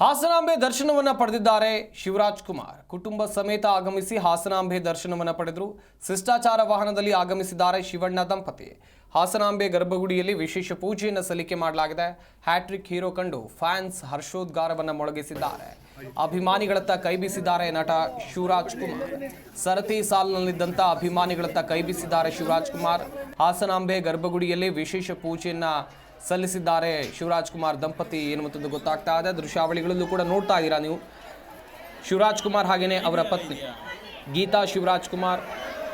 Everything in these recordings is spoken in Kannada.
ಹಾಸನಾಂಬೆ ದರ್ಶನವನ್ನು ಪಡೆದಿದ್ದಾರೆ ಶಿವರಾಜ್ ಕುಮಾರ್. ಕುಟುಂಬ ಸಮೇತ ಆಗಮಿಸಿ ಹಾಸನಾಂಬೆ ದರ್ಶನವನ್ನು ಪಡೆದರು. ಶಿಷ್ಟಾಚಾರ ವಾಹನದಲ್ಲಿ ಆಗಮಿಸಿದ್ದಾರೆ ಶಿವಣ್ಣ ದಂಪತಿ. ಹಾಸನಾಂಬೆ ಗರ್ಭಗುಡಿಯಲ್ಲಿ ವಿಶೇಷ ಪೂಜೆಯನ್ನು ಸಲ್ಲಿಕೆ ಮಾಡಲಾಗಿದೆ. ಹ್ಯಾಟ್ರಿಕ್ ಹೀರೋ ಕಂಡು ಫ್ಯಾನ್ಸ್ ಹರ್ಷೋದ್ಗಾರವನ್ನು ಮೊಳಗಿಸಿದ್ದಾರೆ. ಅಭಿಮಾನಿಗಳತ್ತ ಕೈಬೀಸಿದ್ದಾರೆ ನಟ ಶಿವರಾಜ್ ಕುಮಾರ್. ಸರತಿ ಸಾಲಿನಲ್ಲಿದ್ದಂಥ ಅಭಿಮಾನಿಗಳತ್ತ ಕೈಬೀಸಿದ್ದಾರೆ ಶಿವರಾಜ್ ಕುಮಾರ್. ಹಾಸನಾಂಬೆ ಗರ್ಭಗುಡಿಯಲ್ಲಿ ವಿಶೇಷ ಪೂಜೆಯನ್ನ ಸಲ್ಲಿಸಿದ್ದಾರೆ. ಶಿವರಾಜ್ ಕುಮಾರ್ ದಂಪತಿ ಎನ್ನುವಂಥದ್ದು ಗೊತ್ತಾಗ್ತಾ ಇದೆ. ದೃಶ್ಯಾವಳಿಗಳಲ್ಲೂ ಕೂಡ ನೋಡ್ತಾ ಇದ್ದೀರಾ ನೀವು? ಶಿವರಾಜ್ ಕುಮಾರ್ ಹಾಗೆಯೇ ಅವರ ಪತ್ನಿ. ಗೀತಾ ಶಿವರಾಜ್ ಕುಮಾರ್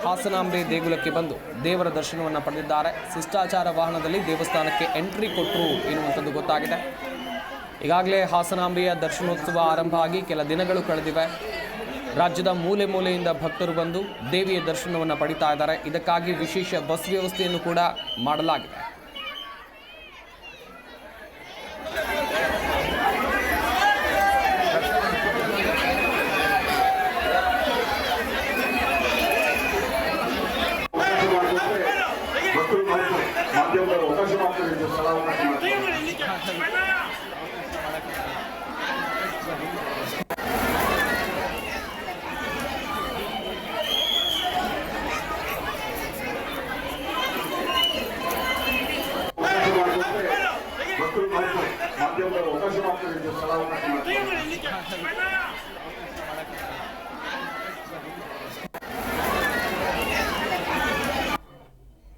ಹಾಸನಾಂಬೆ ದೇಗುಲಕ್ಕೆ ಬಂದು ದೇವರ ದರ್ಶನವನ್ನು ಪಡೆದಿದ್ದಾರೆ. ಶಿಷ್ಟಾಚಾರ ವಾಹನದಲ್ಲಿ ದೇವಸ್ಥಾನಕ್ಕೆ ಎಂಟ್ರಿ ಕೊಟ್ಟರು ಎನ್ನುವಂಥದ್ದು ಗೊತ್ತಾಗಿದೆ. ಈಗಾಗಲೇ ಹಾಸನಾಂಬೆಯ ದರ್ಶನೋತ್ಸವ ಆರಂಭ ಆಗಿ ಕೆಲ ದಿನಗಳು ಕಳೆದಿವೆ. ರಾಜ್ಯದ ಮೂಲೆ ಮೂಲೆಯಿಂದ ಭಕ್ತರು ಬಂದು ದೇವಿಯ ದರ್ಶನವನ್ನು ಪಡಿತಾ ಇದ್ದಾರೆ. ಇದಕ್ಕಾಗಿ ವಿಶೇಷ ಬಸ್ ವ್ಯವಸ್ಥೆಯನ್ನು ಕೂಡ ಮಾಡಲಾಗಿದೆ. マッチョンがおかしまってるんで、さらわなきます。